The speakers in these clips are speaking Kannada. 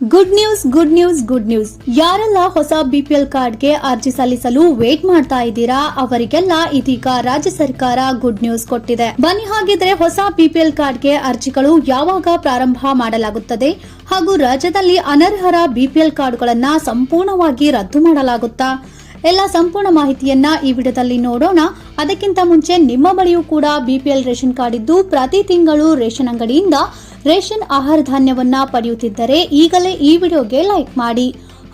Good news good news good news ಯಾರೆಲ್ಲ ಹೊಸ ಬಿಪಿಎಲ್ ಕಾರ್ಡ್ಗೆ ಅರ್ಜಿ ಸಲ್ಲಿಸಲು ವೇಟ್ ಮಾಡ್ತಾ ಇದ್ದೀರಾ, ಅವರಿಗೆಲ್ಲ ಇದೀಗ ರಾಜ್ಯ ಸರ್ಕಾರ ಗುಡ್ ನ್ಯೂಸ್ ಕೊಟ್ಟಿದೆ. ಬನ್ನಿ ಹಾಗಿದ್ರೆ ಹೊಸ ಬಿಪಿಎಲ್ ಕಾರ್ಡ್ಗೆ ಅರ್ಜಿಗಳು ಯಾವಾಗ ಪ್ರಾರಂಭ ಮಾಡಲಾಗುತ್ತದೆ ಹಾಗೂ ರಾಜ್ಯದಲ್ಲಿ ಅನರ್ಹರ ಬಿಪಿಎಲ್ ಕಾರ್ಡ್ಗಳನ್ನ ಸಂಪೂರ್ಣವಾಗಿ ರದ್ದು ಮಾಡಲಾಗುತ್ತಾ? ಎಲ್ಲ ಸಂಪೂರ್ಣ ಮಾಹಿತಿಯನ್ನ ಈ ವಿಡಿಯೋದಲ್ಲಿ ನೋಡೋಣ. ಅದಕ್ಕಿಂತ ಮುಂಚೆ ನಿಮ್ಮ ಬಳಿಯೂ ಕೂಡ ಬಿಪಿಎಲ್ ರೇಷನ್ ಕಾರ್ಡ್ ಇದ್ದು ಪ್ರತಿ ತಿಂಗಳು ರೇಷನ್ ಅಂಗಡಿಯಿಂದ ರೇಷನ್ ಆಹಾರ ಧಾನ್ಯವನ್ನ ಪಡೆಯುತ್ತಿದ್ದರೆ ಈಗಲೇ ಈ ವಿಡಿಯೋಗೆ ಲೈಕ್ ಮಾಡಿ.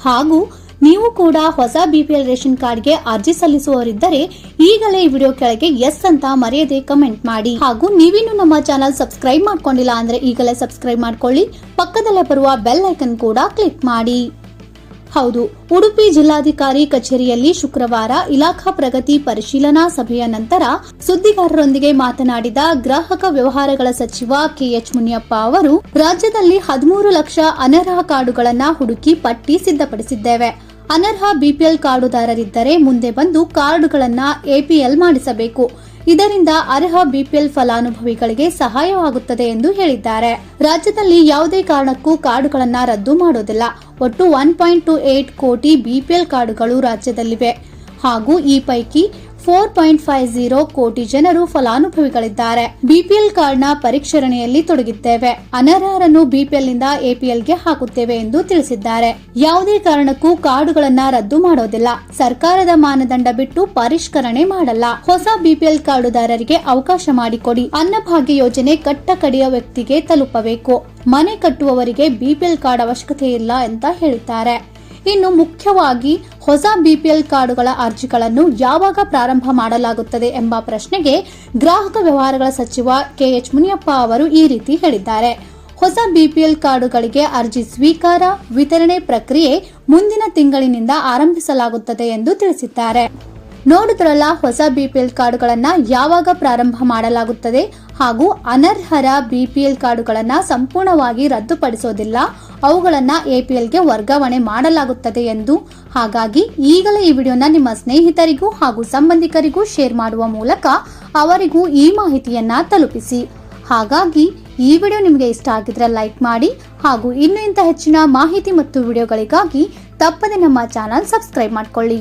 ಹಾಗೂ ನೀವು ಕೂಡ ಹೊಸ ಬಿಪಿಎಲ್ ರೇಷನ್ ಕಾರ್ಡ್ಗೆ ಅರ್ಜಿ ಸಲ್ಲಿಸುವವರಿದ್ದರೆ ಈಗಲೇ ಈ ವಿಡಿಯೋ ಕೆಳಗೆ ಎಸ್ ಅಂತ ಮರೆಯದೆ ಕಮೆಂಟ್ ಮಾಡಿ. ಹಾಗೂ ನೀವಿನ್ನು ನಮ್ಮ ಚಾನಲ್ ಸಬ್ಸ್ಕ್ರೈಬ್ ಮಾಡ್ಕೊಂಡಿಲ್ಲ ಅಂದ್ರೆ ಈಗಲೇ ಸಬ್ಸ್ಕ್ರೈಬ್ ಮಾಡ್ಕೊಳ್ಳಿ. ಪಕ್ಕದಲ್ಲೇ ಬರುವ ಬೆಲ್ ಐಕನ್ ಕೂಡ ಕ್ಲಿಕ್ ಮಾಡಿ. ಹೌದು, ಉಡುಪಿ ಜಿಲ್ಲಾಧಿಕಾರಿ ಕಚೇರಿಯಲ್ಲಿ ಶುಕ್ರವಾರ ಇಲಾಖಾ ಪ್ರಗತಿ ಪರಿಶೀಲನಾ ಸಭೆಯ ನಂತರ ಸುದ್ದಿಗಾರರೊಂದಿಗೆ ಮಾತನಾಡಿದ ಗ್ರಾಹಕ ವ್ಯವಹಾರಗಳ ಸಚಿವ ಕೆಎಚ್ ಮುನಿಯಪ್ಪ ಅವರು, ರಾಜ್ಯದಲ್ಲಿ ಹದಿಮೂರು ಲಕ್ಷ ಅನರ್ಹ ಕಾರ್ಡುಗಳನ್ನು ಹುಡುಕಿ ಪಟ್ಟಿ ಸಿದ್ಧಪಡಿಸಿದ್ದೇವೆ. ಅನರ್ಹ ಬಿಪಿಎಲ್ ಕಾರ್ಡುದಾರರಿದ್ದರೆ ಮುಂದೆ ಬಂದು ಕಾರ್ಡುಗಳನ್ನು ಎಪಿಎಲ್ ಮಾಡಿಸಬೇಕು. ಇದರಿಂದ ಅರ್ಹ ಬಿಪಿಎಲ್ ಫಲಾನುಭವಿಗಳಿಗೆ ಸಹಾಯವಾಗುತ್ತದೆ ಎಂದು ಹೇಳಿದ್ದಾರೆ. ರಾಜ್ಯದಲ್ಲಿ ಯಾವುದೇ ಕಾರಣಕ್ಕೂ ಕಾರ್ಡುಗಳನ್ನ ರದ್ದು ಮಾಡೋದಿಲ್ಲ. ಒಟ್ಟು one point two eight crore BPL ಕಾರ್ಡುಗಳು ರಾಜ್ಯದಲ್ಲಿವೆ. ಹಾಗೂ ಈ ಪೈಕಿ ಫೋರ್ ಪಾಯಿಂಟ್ ಫೈವ್ ಜೀರೋ ಕೋಟಿ ಜನರು ಫಲಾನುಭವಿಗಳಿದ್ದಾರೆ. ಬಿಪಿಎಲ್ ಕಾರ್ಡ್ನ ಪರಿಷ್ಕರಣೆಯಲ್ಲಿ ತೊಡಗಿದ್ದೇವೆ. ಅನರ್ಹರನ್ನು ಬಿಪಿಎಲ್ನಿಂದ ಎಪಿಎಲ್ಗೆ ಹಾಕುತ್ತೇವೆ ಎಂದು ತಿಳಿಸಿದ್ದಾರೆ. ಯಾವುದೇ ಕಾರಣಕ್ಕೂ ಕಾರ್ಡುಗಳನ್ನ ರದ್ದು ಮಾಡೋದಿಲ್ಲ. ಸರ್ಕಾರದ ಮಾನದಂಡ ಬಿಟ್ಟು ಪರಿಷ್ಕರಣೆ ಮಾಡಲ್ಲ. ಹೊಸ ಬಿಪಿಎಲ್ ಕಾರ್ಡುದಾರರಿಗೆ ಅವಕಾಶ ಮಾಡಿಕೊಡಿ. ಅನ್ನಭಾಗ್ಯ ಯೋಜನೆ ಕಟ್ಟ ಕಡೆಯ ವ್ಯಕ್ತಿಗೆ ತಲುಪಬೇಕು. ಮನೆ ಕಟ್ಟುವವರಿಗೆ ಬಿಪಿಎಲ್ ಕಾರ್ಡ್ ಅವಶ್ಯಕತೆ ಇಲ್ಲ ಅಂತ ಹೇಳಿದ್ದಾರೆ. ಇನ್ನು ಮುಖ್ಯವಾಗಿ ಹೊಸ ಬಿಪಿಎಲ್ ಕಾರ್ಡುಗಳ ಅರ್ಜಿಗಳನ್ನು ಯಾವಾಗ ಪ್ರಾರಂಭ ಮಾಡಲಾಗುತ್ತದೆ ಎಂಬ ಪ್ರಶ್ನೆಗೆ ಗ್ರಾಹಕ ವ್ಯವಹಾರಗಳ ಸಚಿವ ಕೆಎಚ್ ಮುನಿಯಪ್ಪ ಅವರು ಈ ರೀತಿ ಹೇಳಿದ್ದಾರೆ. ಹೊಸ ಬಿಪಿಎಲ್ ಕಾರ್ಡುಗಳಿಗೆ ಅರ್ಜಿ ಸ್ವೀಕಾರ, ವಿತರಣೆ ಪ್ರಕ್ರಿಯೆ ಮುಂದಿನ ತಿಂಗಳಿನಿಂದ ಆರಂಭಿಸಲಾಗುತ್ತದೆ ಎಂದು ತಿಳಿಸಿದ್ದಾರೆ. ನೋಡಿದ್ರಲ್ಲ ಹೊಸ ಬಿಪಿಎಲ್ ಕಾರ್ಡ್ಗಳನ್ನು ಯಾವಾಗ ಪ್ರಾರಂಭ ಮಾಡಲಾಗುತ್ತದೆ ಹಾಗೂ ಅನರ್ಹರ ಬಿಪಿಎಲ್ ಕಾರ್ಡ್ಗಳನ್ನು ಸಂಪೂರ್ಣವಾಗಿ ರದ್ದುಪಡಿಸೋದಿಲ್ಲ, ಅವುಗಳನ್ನು ಎ ಪಿ ಎಲ್ಗೆ ವರ್ಗಾವಣೆ ಮಾಡಲಾಗುತ್ತದೆ ಎಂದು. ಹಾಗಾಗಿ ಈಗಲೇ ಈ ವಿಡಿಯೋನ ನಿಮ್ಮ ಸ್ನೇಹಿತರಿಗೂ ಹಾಗೂ ಸಂಬಂಧಿಕರಿಗೂ ಶೇರ್ ಮಾಡುವ ಮೂಲಕ ಅವರಿಗೂ ಈ ಮಾಹಿತಿಯನ್ನ ತಲುಪಿಸಿ. ಹಾಗಾಗಿ ಈ ವಿಡಿಯೋ ನಿಮಗೆ ಇಷ್ಟ ಆಗಿದ್ರೆ ಲೈಕ್ ಮಾಡಿ ಹಾಗೂ ಇನ್ನೂ ಇಂಥ ಹೆಚ್ಚಿನ ಮಾಹಿತಿ ಮತ್ತು ವಿಡಿಯೋಗಳಿಗಾಗಿ ತಪ್ಪದೆ ನಮ್ಮ ಚಾನಲ್ ಸಬ್ಸ್ಕ್ರೈಬ್ ಮಾಡ್ಕೊಳ್ಳಿ.